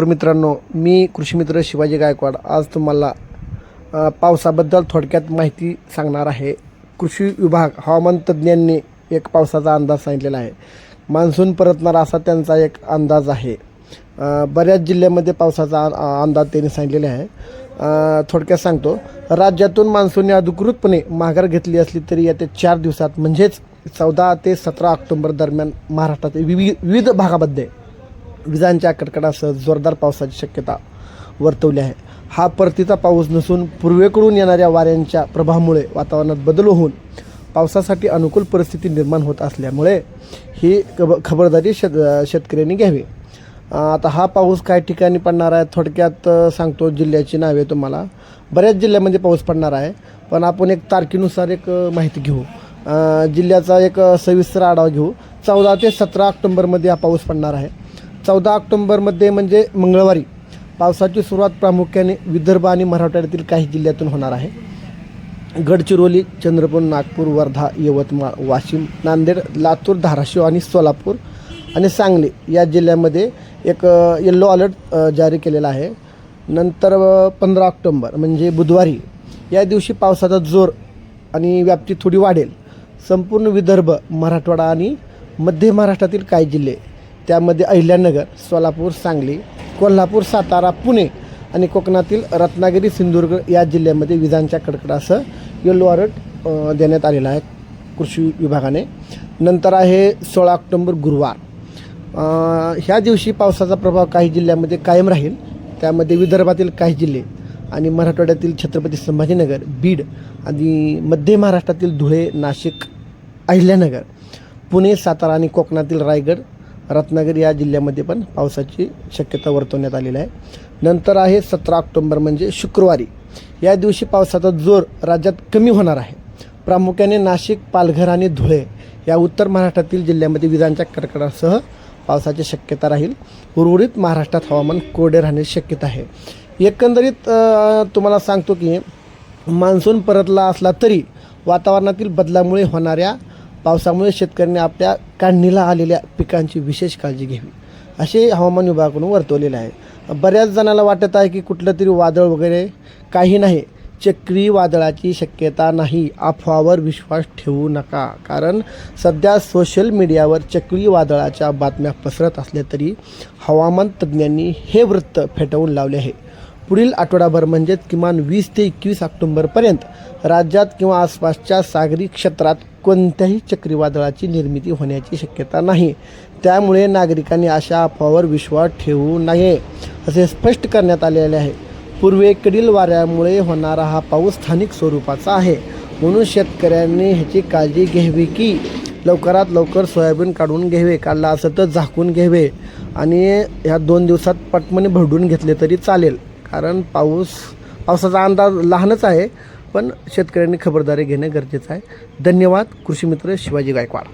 मित्रांनो मी कृषीमित्र शिवाजी गायकवाड. आज तुम्हाला पावसाबद्दल थोडक्यात माहिती सांगणार आहे. कृषी विभाग हवामान तज्ज्ञांनी एक पावसाचा अंदाज सांगितलेला आहे. मान्सून परतणार असा त्यांचा एक अंदाज आहे. बऱ्याच जिल्ह्यामध्ये पावसाचा अंदाज त्यांनी सांगितलेला आहे. थोडक्यात सांगतो. राज्यातून मान्सूनने अधिकृतपणे माघार घेतली असली तरी येत्या चार दिवसात म्हणजेच चौदा ते सतरा ऑक्टोबर दरम्यान महाराष्ट्रातील विविध विविध भागामध्ये विजांच्या कडकडासह जोरदार पावसाची शक्यता वर्तवली आहे. हा परतीचा पाऊस नसून पूर्वेकडून येणाऱ्या वाऱ्यांच्या प्रभावामुळे वातावरणात बदल होऊन पावसासाठी अनुकूल परिस्थिती निर्माण होत असल्यामुळे ही खब खबरदारी शेत शेतकऱ्यांनी घ्यावी. आता हा पाऊस काय ठिकाणी पडणार आहे थोडक्यात सांगतो जिल्ह्याची नावे तुम्हाला. बऱ्याच जिल्ह्यामध्ये पाऊस पडणार आहे पण आपण एक तारखेनुसार एक माहिती घेऊ. जिल्ह्याचा एक सविस्तर आढावा घेऊ. चौदा ते सतरा ऑक्टोंबरमध्ये हा पाऊस पडणार आहे. चौदा ऑक्टोंबरमध्ये म्हणजे मंगळवारी पावसाची सुरुवात प्रामुख्याने विदर्भ आणि मराठवाड्यातील काही जिल्ह्यातून होणार आहे. गडचिरोली चंद्रपूर नागपूर वर्धा यवतमाळ वाशिम नांदेड लातूर धाराशिव आणि सोलापूर आणि सांगली या जिल्ह्यामध्ये एक येल्लो अलर्ट जारी केलेला आहे. नंतर पंधरा ऑक्टोंबर म्हणजे बुधवारी या दिवशी पावसाचा जोर आणि व्याप्ती थोडी वाढेल. संपूर्ण विदर्भ मराठवाडा आणि मध्य महाराष्ट्रातील काही जिल्हे त्यामध्ये अहिल्यानगर सोलापूर सांगली कोल्हापूर सातारा पुणे आणि कोकणातील रत्नागिरी सिंधुदुर्ग या जिल्ह्यामध्ये विजांच्या कडकडासह येलो अलर्ट देण्यात आलेला आहे कृषी विभागाने. नंतर आहे सोळा ऑक्टोंबर गुरुवार. ह्या दिवशी पावसाचा प्रभाव काही जिल्ह्यामध्ये कायम राहील. त्यामध्ये विदर्भातील काही जिल्हे आणि मराठवाड्यातील छत्रपती संभाजीनगर बीड आणि मध्य महाराष्ट्रातील धुळे नाशिक अहिल्यानगर पुणे सातारा आणि कोकणातील रायगड रत्नागिरी या जिल्ह्यामध्ये पण पावसाची शक्यता वर्तवण्यात आलेली आहे. नंतर आहे सतरा ऑक्टोंबर म्हणजे शुक्रवारी. या दिवशी पावसाचा जोर राज्यात कमी होणार आहे. प्रामुख्याने नाशिक पालघर आणि धुळे या उत्तर महाराष्ट्रातील जिल्ह्यामध्ये विजांच्या कडकडासह पावसाची शक्यता राहील. उर्वरित महाराष्ट्रात हवामान कोरडे राहण्याची शक्यता आहे. एकंदरीत तुम्हाला सांगतो की मान्सून परतला असला तरी वातावरणातील बदलामुळे होणाऱ्या पावसामुळे शेतकऱ्यांनी आपल्या काढणीला आलेल्या पिकांची विशेष काळजी घ्यावी. असे हवामान विभागाकडून वर्तवलेले आहे. बऱ्याच जणाला वाटत आहे की कुठलं तरी वादळ वगैरे काही नाही. चक्रीवादळाची शक्यता नाही. अफवावर विश्वास ठेवू नका. कारण सध्या सोशल मीडियावर चक्रीवादळाच्या बातम्या पसरत असल्या तरी हवामान तज्ज्ञांनी हे वृत्त फेटाळून लावले आहे. पुढील आठवडाभर म्हणजेच किमान वीस ते एकवीस ऑक्टोंबरपर्यंत राज्यात किंवा आसपासच्या सागरी क्षेत्रात कोणत्याही चक्रीवादळाची निर्मिती होण्याची शक्यता नाही. त्यामुळे नागरिकांनी अशा अफवावर विश्वास ठेवू नये असे स्पष्ट करण्यात आलेले आहे. पूर्वेकडील वाऱ्यामुळे होणारा हा पाऊस स्थानिक स्वरूपाचा आहे. म्हणून शेतकऱ्यांनी ह्याची काळजी घ्यावी की लवकरात लवकर सोयाबीन काढून घ्यावे काढला असं तर झाकून घ्यावे आणि ह्या दोन दिवसात पटमने भरडून घेतले तरी चालेल. कारण पाऊस पावसाचा अंदाज लहानच आहे पण शेतकऱ्यांनी खबरदारी घेणं गरजेचं आहे. धन्यवाद कृषीमित्र शिवाजी गायकवाड.